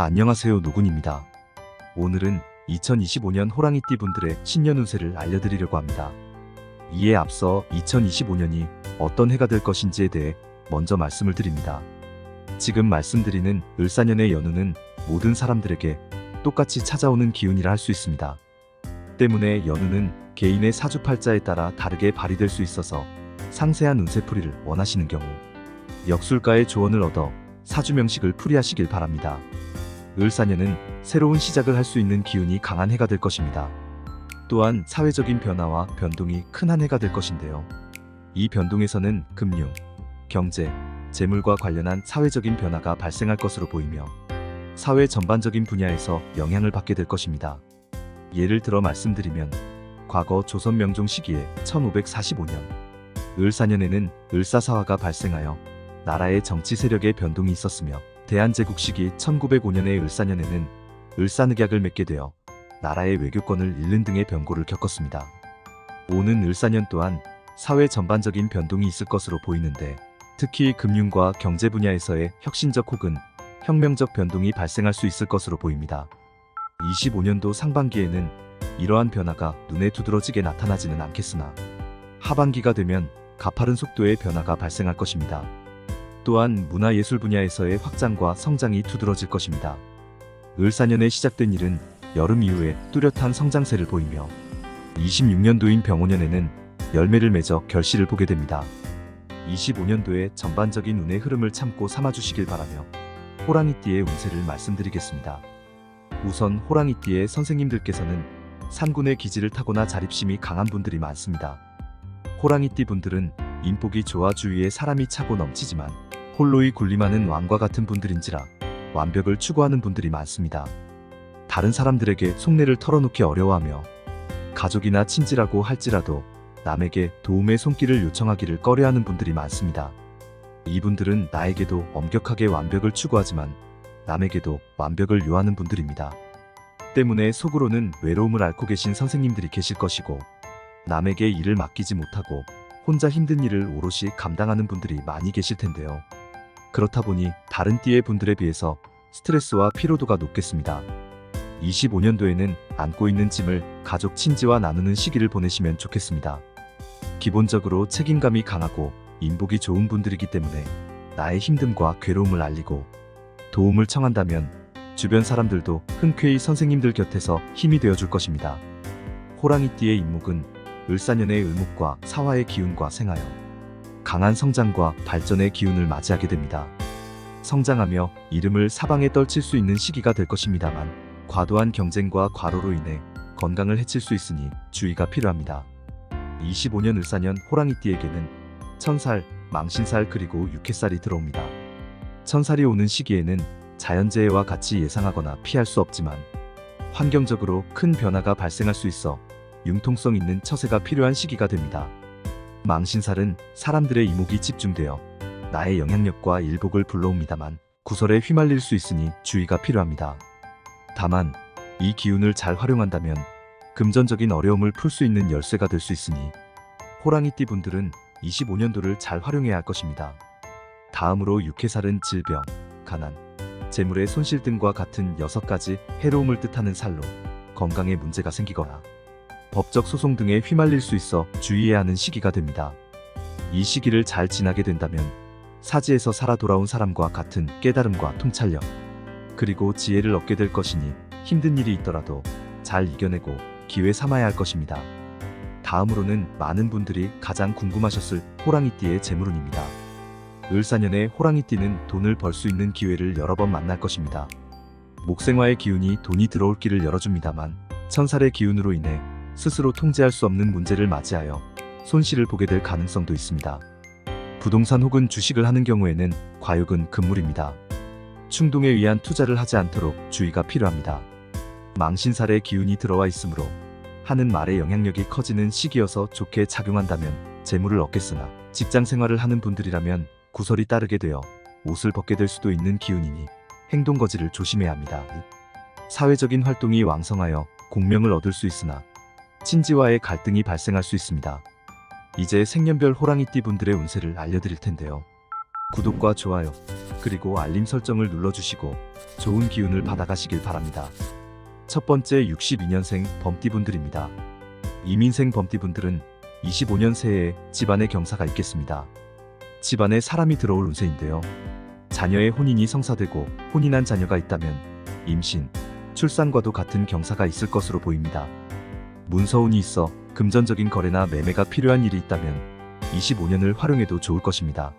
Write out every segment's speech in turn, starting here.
안녕하세요 노군입니다. 오늘은 2025년 호랑이띠 분들의 신년 운세를 알려드리려고 합니다. 이에 앞서 2025년이 어떤 해가 될 것인지에 대해 먼저 말씀을 드립니다. 지금 말씀드리는 을사년의 연우는 모든 사람들에게 똑같이 찾아오는 기운이라 할 수 있습니다. 때문에 연우는 개인의 사주팔자에 따라 다르게 발휘될 수 있어서 상세한 운세풀이를 원하시는 경우 역술가의 조언을 얻어 사주 명식을 풀이하시길 바랍니다. 을사년은 새로운 시작을 할 수 있는 기운이 강한 해가 될 것입니다. 또한 사회적인 변화와 변동이 큰 한 해가 될 것인데요. 이 변동에서는 금융, 경제, 재물과 관련한 사회적인 변화가 발생할 것으로 보이며 사회 전반적인 분야에서 영향을 받게 될 것입니다. 예를 들어 말씀드리면 과거 조선 명종 시기에 1545년 을사년에는 을사사화가 발생하여 나라의 정치 세력의 변동이 있었으며 대한제국 시기 1905년의 을사년에는 을사늑약을 맺게 되어 나라의 외교권을 잃는 등의 변고를 겪었습니다. 오는 을사년 또한 사회 전반적인 변동이 있을 것으로 보이는데 특히 금융과 경제 분야에서의 혁신적 혹은 혁명적 변동이 발생할 수 있을 것으로 보입니다. 25년도 상반기에는 이러한 변화가 눈에 두드러지게 나타나지는 않겠으나 하반기가 되면 가파른 속도의 변화가 발생할 것입니다. 또한 문화예술 분야에서의 확장과 성장이 두드러질 것입니다. 을사년에 시작된 일은 여름 이후에 뚜렷한 성장세를 보이며 26년도인 병오년에는 열매를 맺어 결실을 보게 됩니다. 25년도의 전반적인 운의 흐름을 참고 삼아주시길 바라며 호랑이띠의 운세를 말씀드리겠습니다. 우선 호랑이띠의 선생님들께서는 산군의 기질을 타고나 자립심이 강한 분들이 많습니다. 호랑이띠 분들은 인복이 좋아 주위에 사람이 차고 넘치지만 홀로이 군림하는 왕과 같은 분들인지라 완벽을 추구하는 분들이 많습니다. 다른 사람들에게 속내를 털어놓기 어려워하며 가족이나 친지라고 할지라도 남에게 도움의 손길을 요청하기를 꺼려하는 분들이 많습니다. 이분들은 나에게도 엄격하게 완벽을 추구하지만 남에게도 완벽을 요하는 분들입니다. 때문에 속으로는 외로움을 앓고 계신 선생님들이 계실 것이고 남에게 일을 맡기지 못하고 혼자 힘든 일을 오롯이 감당하는 분들이 많이 계실 텐데요. 그렇다 보니 다른 띠의 분들에 비해서 스트레스와 피로도가 높겠습니다. 25년도에는 안고 있는 짐을 가족 친지와 나누는 시기를 보내시면 좋겠습니다. 기본적으로 책임감이 강하고 인복이 좋은 분들이기 때문에 나의 힘듦과 괴로움을 알리고 도움을 청한다면 주변 사람들도 흔쾌히 선생님들 곁에서 힘이 되어줄 것입니다. 호랑이띠의 인목은 을사년의 을목과 사화의 기운과 생하여 강한 성장과 발전의 기운을 맞이하게 됩니다. 성장하며 이름을 사방에 떨칠 수 있는 시기가 될 것입니다만 과도한 경쟁과 과로로 인해 건강을 해칠 수 있으니 주의가 필요합니다. 25년 을사년 호랑이띠에게는 천살, 망신살 그리고 육해살이 들어옵니다. 천살이 오는 시기에는 자연재해와 같이 예상하거나 피할 수 없지만 환경적으로 큰 변화가 발생할 수 있어 융통성 있는 처세가 필요한 시기가 됩니다. 망신살은 사람들의 이목이 집중되어 나의 영향력과 일복을 불러옵니다만 구설에 휘말릴 수 있으니 주의가 필요합니다. 다만 이 기운을 잘 활용한다면 금전적인 어려움을 풀 수 있는 열쇠가 될 수 있으니 호랑이띠 분들은 25년도를 잘 활용해야 할 것입니다. 다음으로 육해살은 질병, 가난, 재물의 손실 등과 같은 6가지 해로움을 뜻하는 살로 건강에 문제가 생기거나 법적 소송 등에 휘말릴 수 있어 주의해야 하는 시기가 됩니다. 이 시기를 잘 지나게 된다면 사지에서 살아 돌아온 사람과 같은 깨달음과 통찰력, 그리고 지혜를 얻게 될 것이니 힘든 일이 있더라도 잘 이겨내고 기회 삼아야 할 것입니다. 다음으로는 많은 분들이 가장 궁금하셨을 호랑이띠의 재물운입니다. 을사년에 호랑이띠는 돈을 벌 수 있는 기회를 여러 번 만날 것입니다. 목생화의 기운이 돈이 들어올 길을 열어줍니다만 천살의 기운으로 인해 스스로 통제할 수 없는 문제를 맞이하여 손실을 보게 될 가능성도 있습니다. 부동산 혹은 주식을 하는 경우에는 과욕은 금물입니다. 충동에 의한 투자를 하지 않도록 주의가 필요합니다. 망신살의 기운이 들어와 있으므로 하는 말의 영향력이 커지는 시기여서 좋게 작용한다면 재물을 얻겠으나 직장 생활을 하는 분들이라면 구설이 따르게 되어 옷을 벗게 될 수도 있는 기운이니 행동 거지를 조심해야 합니다. 사회적인 활동이 왕성하여 공명을 얻을 수 있으나 친지와의 갈등이 발생할 수 있습니다. 이제 생년별 호랑이띠 분들의 운세를 알려드릴 텐데요. 구독과 좋아요, 그리고 알림 설정을 눌러주시고 좋은 기운을 받아가시길 바랍니다. 첫 번째 62년생 범띠 분들입니다. 이민생 범띠 분들은 25년 새해에 집안에 경사가 있겠습니다. 집안에 사람이 들어올 운세인데요. 자녀의 혼인이 성사되고 혼인한 자녀가 있다면 임신, 출산과도 같은 경사가 있을 것으로 보입니다. 문서운이 있어 금전적인 거래나 매매가 필요한 일이 있다면 25년을 활용해도 좋을 것입니다.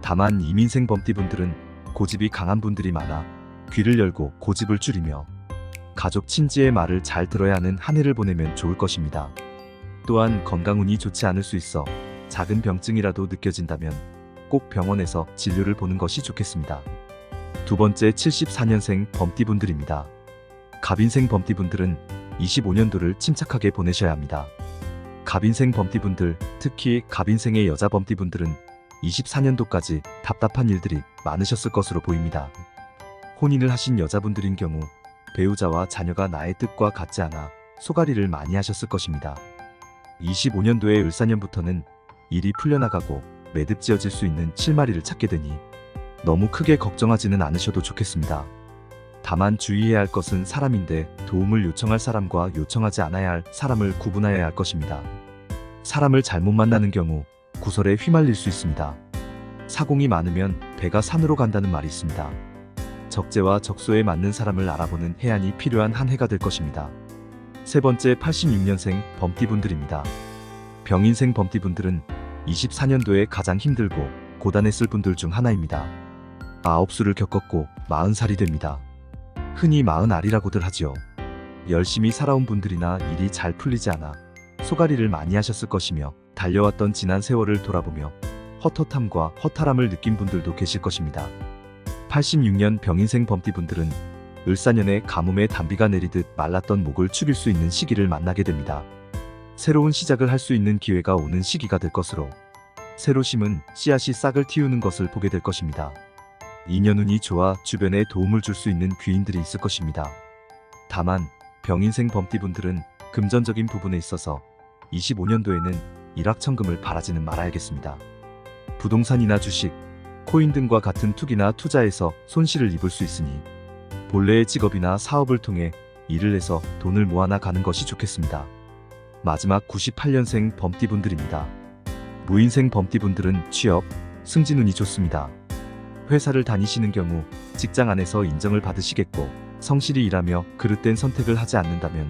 다만 이민생 범띠분들은 고집이 강한 분들이 많아 귀를 열고 고집을 줄이며 가족 친지의 말을 잘 들어야 하는 한 해를 보내면 좋을 것입니다. 또한 건강운이 좋지 않을 수 있어 작은 병증이라도 느껴진다면 꼭 병원에서 진료를 보는 것이 좋겠습니다. 두 번째 74년생 범띠분들입니다. 갑인생 범띠분들은 25년도를 침착하게 보내셔야 합니다. 갑인생 범띠분들, 특히 갑인생의 여자 범띠분들은 24년도까지 답답한 일들이 많으셨을 것으로 보입니다. 혼인을 하신 여자분들인 경우 배우자와 자녀가 나의 뜻과 같지 않아 소가리를 많이 하셨을 것입니다. 25년도의 을사년부터는 일이 풀려나가고 매듭지어질 수 있는 실마리를 찾게 되니 너무 크게 걱정하지는 않으셔도 좋겠습니다. 다만 주의해야 할 것은 사람인데 도움을 요청할 사람과 요청하지 않아야 할 사람을 구분하여야 할 것입니다. 사람을 잘못 만나는 경우 구설에 휘말릴 수 있습니다. 사공이 많으면 배가 산으로 간다는 말이 있습니다. 적재와 적소에 맞는 사람을 알아보는 해안이 필요한 한 해가 될 것입니다. 세 번째 86년생 범띠분들입니다. 병인생 범띠분들은 24년도에 가장 힘들고 고단했을 분들 중 하나입니다. 아홉 수를 겪었고 40살이 됩니다. 흔히 마흔 알이라고들 하지요. 열심히 살아온 분들이나 일이 잘 풀리지 않아 소가리를 많이 하셨을 것이며 달려왔던 지난 세월을 돌아보며 헛헛함과 허탈함을 느낀 분들도 계실 것입니다. 86년 병인생 범띠분들은 을사년에 가뭄에 단비가 내리듯 말랐던 목을 축일 수 있는 시기를 만나게 됩니다. 새로운 시작을 할 수 있는 기회가 오는 시기가 될 것으로 새로 심은 씨앗이 싹을 틔우는 것을 보게 될 것입니다. 인연운이 좋아 주변에 도움을 줄 수 있는 귀인들이 있을 것입니다. 다만 병인생 범띠분들은 금전적인 부분에 있어서 25년도에는 일확천금을 바라지는 말아야겠습니다. 부동산이나 주식, 코인 등과 같은 투기나 투자에서 손실을 입을 수 있으니 본래의 직업이나 사업을 통해 일을 해서 돈을 모아나 가는 것이 좋겠습니다. 마지막 98년생 범띠분들입니다. 무인생 범띠분들은 취업, 승진운이 좋습니다. 회사를 다니시는 경우 직장 안에서 인정을 받으시겠고 성실히 일하며 그릇된 선택을 하지 않는다면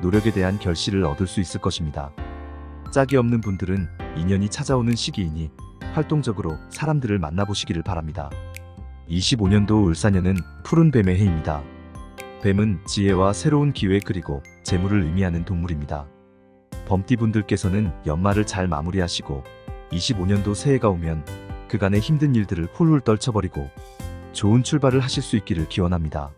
노력에 대한 결실을 얻을 수 있을 것입니다. 짝이 없는 분들은 인연이 찾아오는 시기이니 활동적으로 사람들을 만나보시기를 바랍니다. 25년도 을사년은 푸른 뱀의 해입니다. 뱀은 지혜와 새로운 기회 그리고 재물을 의미하는 동물입니다. 범띠분들께서는 연말을 잘 마무리하시고 25년도 새해가 오면 그간의 힘든 일들을 훌훌 떨쳐버리고 좋은 출발을 하실 수 있기를 기원합니다.